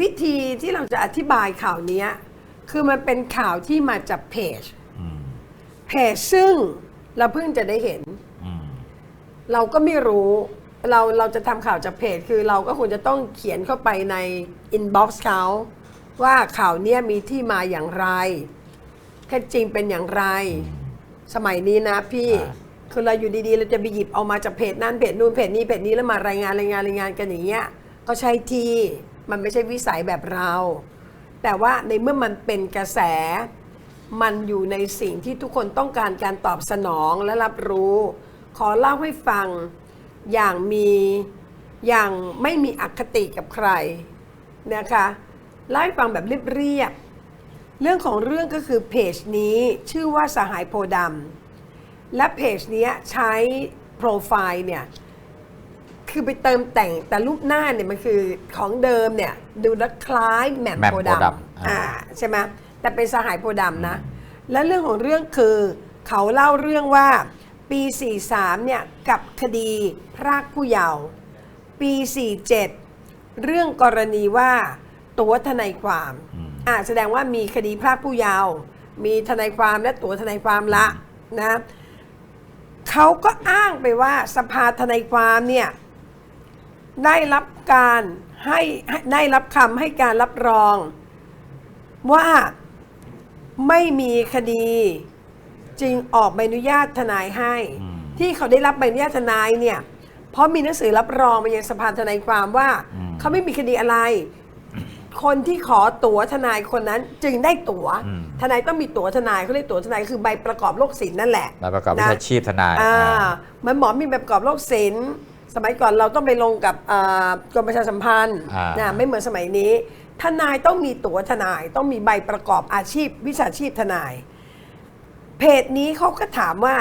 วิธีที่เราจะอธิบายข่าวเนี้ยคือมันเป็นข่าวที่มาจากเพจอืมเพจซึ่งเราเพิ่งจะได้เห็นอืมเราก็ไม่รู้เราเราจะทำข่าวจากเพจ คือเราก็ควรจะต้องเขียนเข้าไปในอินบ็อกซ์เขาว่าข่าวเนี้ยมีที่มาอย่างไรแท้จริงเป็นอย่างไร สมัยนี้นะพี่อ่าคือเราอยู่ดีๆ เราจะไปหยิบเอามาจากเพจนั้นเพจนู้นเพจนี้เพจนี้แล้วมารายงานรายงานรายงานกันอย่างเงี้ยก็ใช่ที่ มันไม่ใช่วิสัยแบบเรา แต่ว่าในเมื่อมันเป็นกระแส มันอยู่ในสิ่งที่ทุกคนต้องการการตอบสนองและรับรู้ ขอเล่าให้ฟังอย่างมีอย่างไม่มีอคติกับใครนะคะเล่าให้ฟังแบบเรียบๆเรื่องของเรื่องก็คือเพจนี้ชื่อว่าสหายโพดำและเพจนี้ใช้โปรไฟล์เนี่ย คือไปเติมแต่งแต่รูปหน้าเนี่ยมันคือของเดิมเนี่ยดูแล้วคล้ายแหม่มแหม่มโพธิ์โพธิ์ดดำำอ่าใช่ไหมแต่เป็นสหายโพธิ์ดำนะ และเรื่องของเรื่องคือเขาเล่าเรื่องว่าปี 43 เนี่ยกับคดีพรากผู้เยาว์ปี 47 เรื่องกรณีว่าตัวทนายความอ่าแสดงว่ามีคดีพรากผู้เยาว์มีทนายความและตัวทนายความละนะ เขาก็อ้างไปว่าสภาทนายความเนี่ย ได้รับการให้ให้ได้รับคำให้การรับรอง ว่าไม่มีคดีจึงออกใบอนุญาตทนายให้อืมที่เขาได้รับใบอนุญาตทนายเนี่ย เพราะมีหนังสือรับรองมายังสภาทนายความว่า เขาไม่มีคดีอะไร คนที่ขอตั๋วทนายคนนั้นจึงได้ตั๋วอืมทนายต้องมีตั๋วทนายเขาเรียกตั๋วทนายคือใบประกอบโรคศิลป์นั่นแหละใบประกอบวิชาชีพทนายอ่าอ่าเหมันหมอมีแบบประกอบโรคศิลป์ สมัยก่อนเราต้องไปลงกับอ่ากรมประชาสัมพันธ์อ่านะไม่เหมือนสมัยนี้ ทนายต้องมีตั๋วทนาย ต้องมีใบประกอบอาชีพ วิชาชีพทนาย เพจนี้เขาก็ถามว่า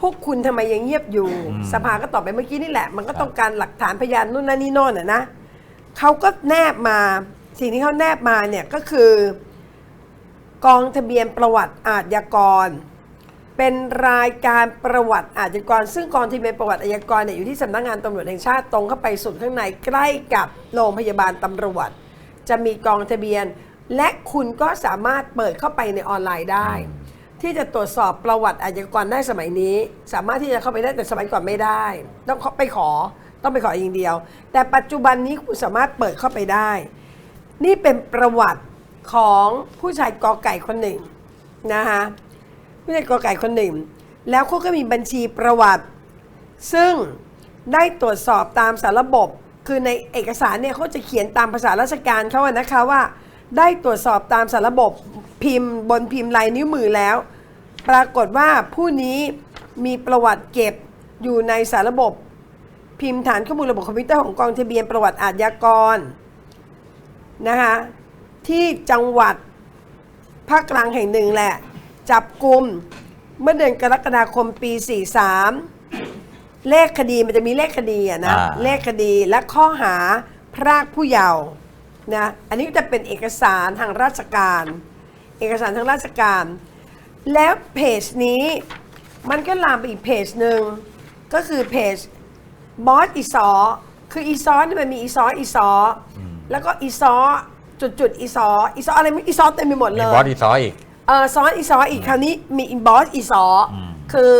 พวกคุณทำไมยังเงียบอยู่ สภาก็ตอบไปเมื่อกี้นี่แหละ มันก็ต้องการหลักฐานพยานนู่นนั่นนี่โน่นอะนะเขาก็แนบมาสิ่งที่เขาแนบมาเนี่ยก็คือ กองทะเบียนประวัติอาชญากร เป็นรายการประวัติอาชญากร ซึ่งกองทะเบียนประวัติอาชญากรเนี่ยอยู่ที่สำนักงานตำรวจแห่งชาติตรงเข้าไปสุดข้างในใกล้กับโรงพยาบาลตำรวจ จะมีกองทะเบียน และคุณก็สามารถเปิดเข้าไปในออนไลน์ได้ ที่จะตรวจสอบประวัติอาชญากรได้สมัยนี้ สามารถที่จะเข้าไปได้แต่สมัยก่อนไม่ได้ ต้องเข้าไปขอต้องไปขออย่างเดียว แต่ปัจจุบันนี้คุณสามารถเปิดเข้าไปได้ นี่เป็นประวัติของผู้ชายกอไก่คนหนึ่งนะคะ ผู้ชายกอไก่คนหนึ่ง แล้วเขาก็มีบัญชีประวัติ ซึ่งได้ตรวจสอบตามสารระบบ คือในเอกสารเนี่ยเขาจะเขียนตามภาษาราชการเขาอะนะคะว่า ได้ตรวจสอบตามสารระบบพิมพ์ บนพิมพ์ลายนิ้วมือแล้ว ปรากฏว่าผู้นี้มีประวัติเก็บอยู่ในสารระบบ พิมพ์ฐานข้อมูลระบบคอมพิวเตอร์ของกองทะเบียนประวัติอาชญากรนะคะที่จังหวัดภาคกลางแห่งหนึ่งแหละ จับกลุ่มเมื่อเดือนกรกฎาคมปี 43 เลขคดีมันจะมีเลขคดีอะนะอ่า เลขคดีและข้อหาพรากผู้เยาว์นะอันนี้ก็จะเป็นเอกสารทางราชการ เอกสารทางราชการ แล้วเพจนี้มันก็ลามไปอีกเพจหนึ่งก็คือเพจบอสอีซอคืออีซอนี่มันมีอีซออีซออแล้วก็อีซอจุดจุดๆอีซออีซออะไรไม่อีซอเต็มไปหมดมีเลยบอสอีซออีก เออซ้อนอีซออีกคราวนี้มีบอสอีซออม คือ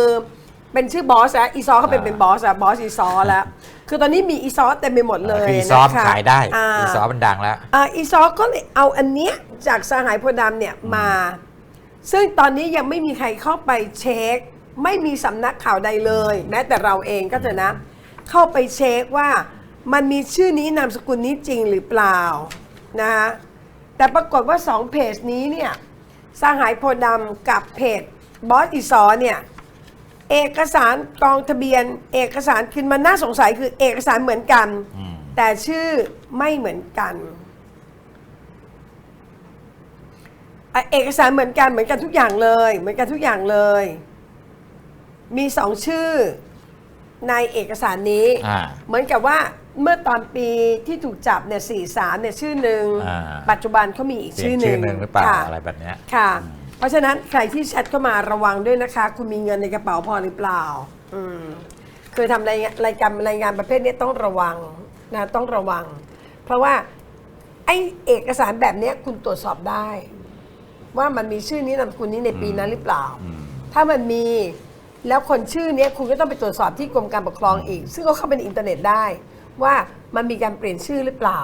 เป็นชื่อบอสแล้วอีซอเขาเป็นอ่าเป็นบอสอะบอสอีซอแล้ว คือตอนนี้มีอีซอเต็มไปหมดเลยคืออีซอมนะคะขายได้าอีซอมันดังแล้ว อ่าอีซอก็เลยเอาอันเนี้ยจากสหายโพธิ์ดำเนี่ยมา ซึ่งตอนนี้ยังไม่มีใครเข้าไปเช็ค ไม่มีสำนักข่าวใดเลย แม้แต่เราเองก็เถอะนะ เข้าไปเช็คว่ามันมีชื่อนี้นามสกุลนี้จริงหรือเปล่านะคะแต่ปรากฏว่าสองเพจนี้เนี่ย สหายโพธิ์ดำกับเพจบอสอีซอเนี่ยเอกสารกองทะเบียน เอกสารคือมันน่าสงสัยคือเอกสารเหมือนกันอืมแต่ชื่อไม่เหมือนกันอะเอกสารเหมือนกันเหมือนกันทุกอย่างเลย เหมือนกันทุกอย่างเลย มีสองชื่อในเอกสารนี้อ่าเหมือนกับว่า เมื่อตอนปีที่ถูกจับเนี่ยสี่สามเนี่ยชื่อหนึ่งอ่า ปัจจุบันเขามีอีกเปลี่ชื่ยอนหนึ่งชื่อหนึ่งหรือเปล่าค่ะ อะไรแบบเนี้ย ค่ะ เพราะฉะนั้นใครที่แชทเข้ามาระวังด้วยนะคะ คุณมีเงินในกระเป๋าพอหรือเปล่า อืมคือทำรายงานรายการรายงานประเภทนี้ต้องระวังนะต้องระวัง เพราะว่าไอเอกสารแบบเนี้ยคุณตรวจสอบได้ ว่ามันมีชื่อนี้นามสกุลนี้ในปีนั้นหรือเปล่า ถ้ามันมีแล้วคนชื่อเนี้ยคุณก็ต้องไปตรวจสอบที่กรมการปกครองอีก ซึ่งก็เข้าไปในอินเทอร์เน็ตได้ ว่ามันมีการเปลี่ยนชื่อหรือเปล่า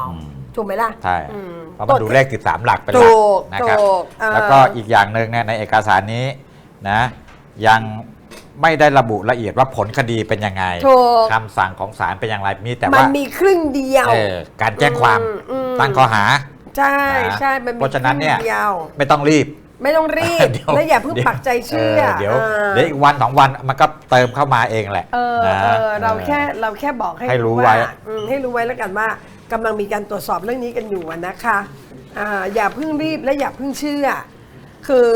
ถูกไหมล่ะใช่อืมเพราะมันดูเลขติดสามหลักเป็นหถูลักกนะครับ ถูกเออ แล้วก็อีกอย่างหนึ่งเนี่ยในเอกสารนี้นะยังไม่ได้ระบุละเอียดว่าผลคดีเป็นยังไงถูก คำสั่งของศาลเป็นอย่างไรมีแต่มันว่ามีครึ่งเดียว เออการแจ้งความอืมอืม ตั้งข้อหา ใช่นะใช่มันมีเพราะฉะนั้นเนี่ยครึ่งเดียวไม่ต้องรีบ ไม่ต้องรีบ เดี๋ยวและอย่าเพิ่งดี๋วปักใจเชื่อเดี๋ยวออเดี๋ยวอีกวันสองวันมันก็เติมเข้ามาเองแหละเออนะเออเราแค่เราแค่บอกให้ให้รู้ว่าไว้อืมให้รู้ไว้แล้วกันว่ากำลังมีการตรวจสอบเรื่องนี้กันอยู่อะนะคะอ่าอย่าเพิ่งรีบและอย่าเพิ่งเชื่อ คือ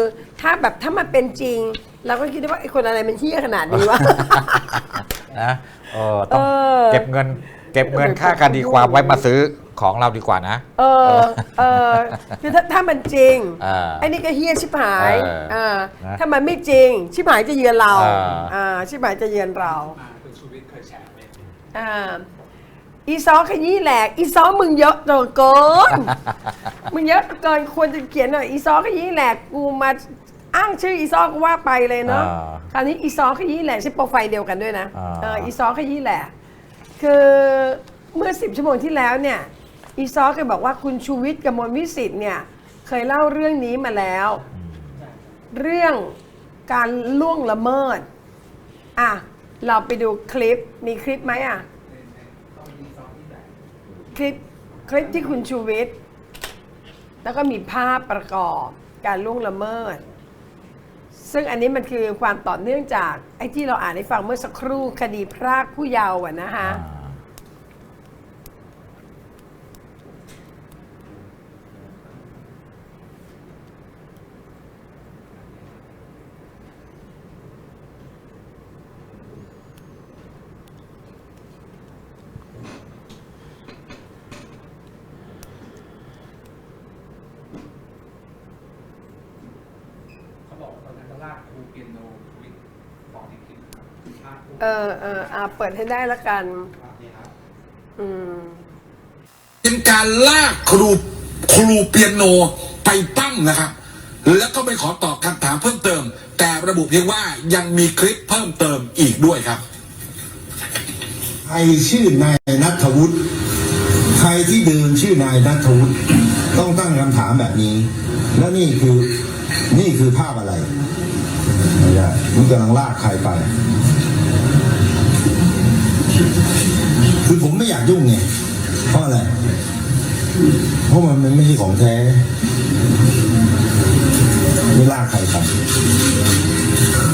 ถ้าแบบถ้ามันเป็นจริง เราก็คิดได้ว่าไอ้คนอะไรมันเที่ยขนาดนี้วะ นะเออต้องเออ เก็บเงิน เก็บเงินค่าคดีความไว้มาซื้อ ของเราดีกว่านะ เออเออคือถ้าถ้ามันจริงอ่าไอ้นี่ก็เฮี้ยชิบหายเอออ่านะถ้ามันไม่จริง ชิบหายจะเยือนเราอ่าอ่าชิบหายจะเยือนเราคุณชูวิทย์เคยแชร์ไหมอ่าอีซอขยี้แหลก อีซอมึงเยอะเหลือเกิน มึงเยอะเกินควรจะเขียนหน่อยอีซอขยี้แหลกกูมาอ้างชื่ออีซอก็ว่าไปเลยเนาะอ่าคราวนี้อีซอขยี้แหลกใช้โปรไฟล์เดียวกันด้วยนะอ่า เอออีซอขยี้แหลกคือเมื่อสิบชั่วโมงที่แล้วเนี่ย อีซอเคยบอกว่าคุณชูวิทย์กมลวิสิทธิ์เนี่ยเคยเล่าเรื่องนี้มาแล้ว เรื่องการล่วงละเมิด อะ เราไปดูคลิปมีคลิปไหมอะ คลิปคลิปที่คุณชูวิทย์แล้วก็มีภาพประกอบการล่วงละเมิด ซึ่งอันนี้มันคือความต่อเนื่องจาก ไอ้ที่เราอ่านให้ฟังเมื่อสักครู่คดีพรากผู้เยาว์อะนะคะ เขาบอกว่าตอนนั้นก็ลากครูเปียโนวิทย์บอกในคลิปนะครับลากครูเออเอออะเปิดให้ได้ละกัน นี่ครับ อืม เป็นการลากครูครูเปียโนไปปั้มนะครับ แล้วก็ไม่ขอตอบคำถามเพิ่มเติม แต่ระบุเพียงว่ายังมีคลิปเพิ่มเติมอีกด้วยครับ ใครชื่อนายนัทวุฒิ ใครที่เดินชื่อนายนัทวุฒิต้องตั้งคำถามแบบนี้ แล้วนี่คือนี่คือภาพอะไรไม่ได้มันกำลังลากใครไป คือผมไม่อยากยุ่งไงเพราะอะไร เพราะมันมันไม่ใช่ของแท้ ไม่ลากใครไป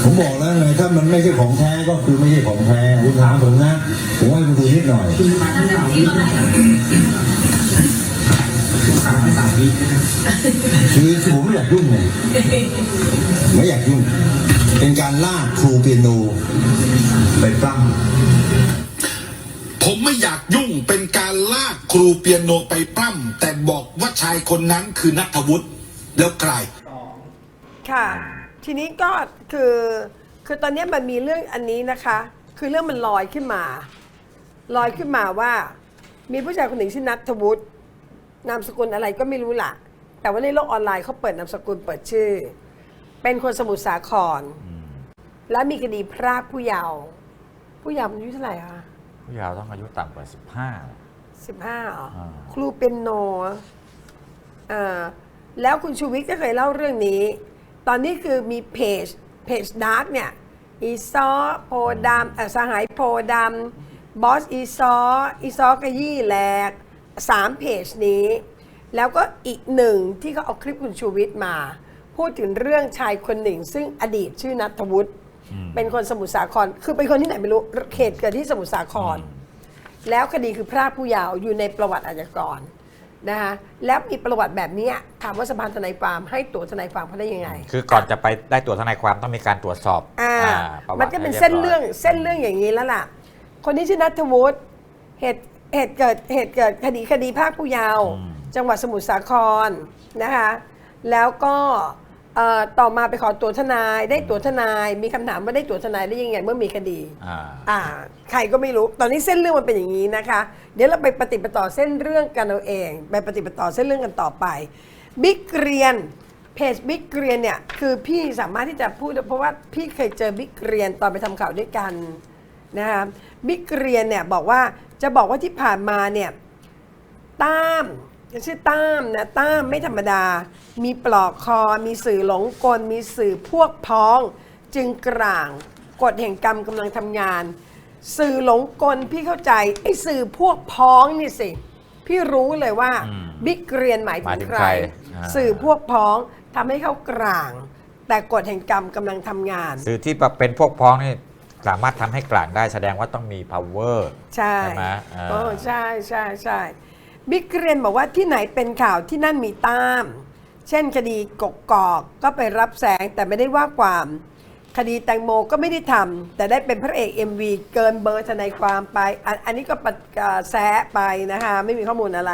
ผมบอกแล้วไงถ้ามันไม่ใช่ของแท้ก็คือไม่ใช่ของแท้คุณถามผมนะผมให้คุณดูนิดหน่อยคือผมไม่อยากยุ่งไงไม่อยากยุ่ง เป็นการลากครูเปียโนไปปล้ำผมไม่อยากยุ่งเป็นการลากครูเปียโนไปปล้ำแต่บอกว่าชายคนนั้นคือนัทวุฒิแล้วใคร ค่ะ ทีนี้ก็คือคือตอนนี้มันมีเรื่องอันนี้นะคะ คือเรื่องมันลอยขึ้นมา ลอยขึ้นมาว่า มีผู้ชายคนหนึ่งชื่อนัทวุฒินามสกุลอะไรก็ไม่รู้ล่ะ แต่ว่าในโลกออนไลน์เขาเปิดนามสกุลเปิดชื่อ เป็นคนสมุทรสาคร และมีคดีพรากผู้เยาว์ผู้เยาว์อายุเท่าไหร่คะ ผู้ยาวต้องอายุต่ำกว่าสิบห้าเหรออ่าครูเป็นโนอ่าแล้วคุณชูวิทย์ก็เคยเล่าเรื่องนี้ ตอนนี้คือมีเพจเพจดาร์กเนี่ยอีซอโพดำเอ่อสหายโพดำบอสอีซออีซอกระยี่แหลกสามเพจนี้ แล้วก็อีกหนึ่งที่เขาเอาคลิปคุณชูวิทย์มา พูดถึงเรื่องชายคนหนึ่ง ซึ่งอดีตชื่อนัทวุฒิเป็นคนสมุทรสาคร คือเป็นคนที่ไหนไม่รู้เขตเกิดที่สมุทรสาคร แล้วคดีคือพรากผู้เยาว์อยู่ในประวัติอาชญากร นะคะแล้วมีประวัติแบบเนี้ยถามว่าสภาทนายความให้ตัวทนายความเขาได้ยังไง คือก่อนจะไปได้ตัวทนายความต้องมีการตรวจสอบอ่าอ่าประวัมันติก็เป็นให้เส้นยบยเรื่องเส้นเรื่องอย่างนี้แล้วล่ะ คนนี้ชื่อนัทวุฒิเหตุเหตุเกิดเหตุเกิดคดีคดีพรากผู้เยาว์จังหวัดสมุทรสาครนะคะ แล้วก็ เเอ่อต่อมาไปขอตัวทนายได้ตัวทนาย มีคำถามว่าได้ตัวทนายได้ยังไงเมื่อมีคดี อ่า อ่า ใครก็ไม่รู้ ตอนนี้เส้นเรื่องมันเป็นอย่างนี้นะคะ เดี๋ยวเราไปปฏิบัติต่อเส้นเรื่องกันเอาเอง ไปปฏิบัติต่อเส้นเรื่องกันต่อไป บิ๊กเรียน เพจบิ๊กเรียนเนี่ย คือพี่สามารถที่จะพูดได้เพราะว่าพี่เคยเจอบิ๊กเรียนตอนไปทำข่าวด้วยกันนะคะบิ๊กเรียนเนี่ยบอกว่าจะบอกว่าที่ผ่านมาเนี่ยต้าม ชื่อต้ามนะต้ามไม่ธรรมดา มีปลอกคอ มีสื่อหลงกล มีสื่อพวกพ้อง จึงกลางกฎแห่งกรรมกำลังทำงาน สื่อหลงกลพี่เข้าใจไอ้สื่อพวกพ้องนี่สิ พี่รู้เลยว่าอืมบิ๊กเรียนหมายหมายถึถึงงใครใครอ่าสื่อพวกพ้องทำให้เขากลาง แต่กฎแห่งกรรมกำลังทำงาน สื่อที่เป็นพวกพ้องนี่สามารถทำให้กลางได้แสดงว่าต้องมี power ใช่ใช่ไหมอ่าโอ้ใช่ใช่ใช่ บิ๊กเรียนบอกว่าที่ไหนเป็นข่าวที่นั่นมีตาม เช่นคดีกกกอกก็ไปรับแสงแต่ไม่ได้ว่าความ คดีแตงโมก็ไม่ได้ทำแต่ได้เป็นพระเอก MV เกินเบอร์ทนายความไป อันนี้ก็ปัดแสไปนะคะ ไม่มีข้อมูลอะไร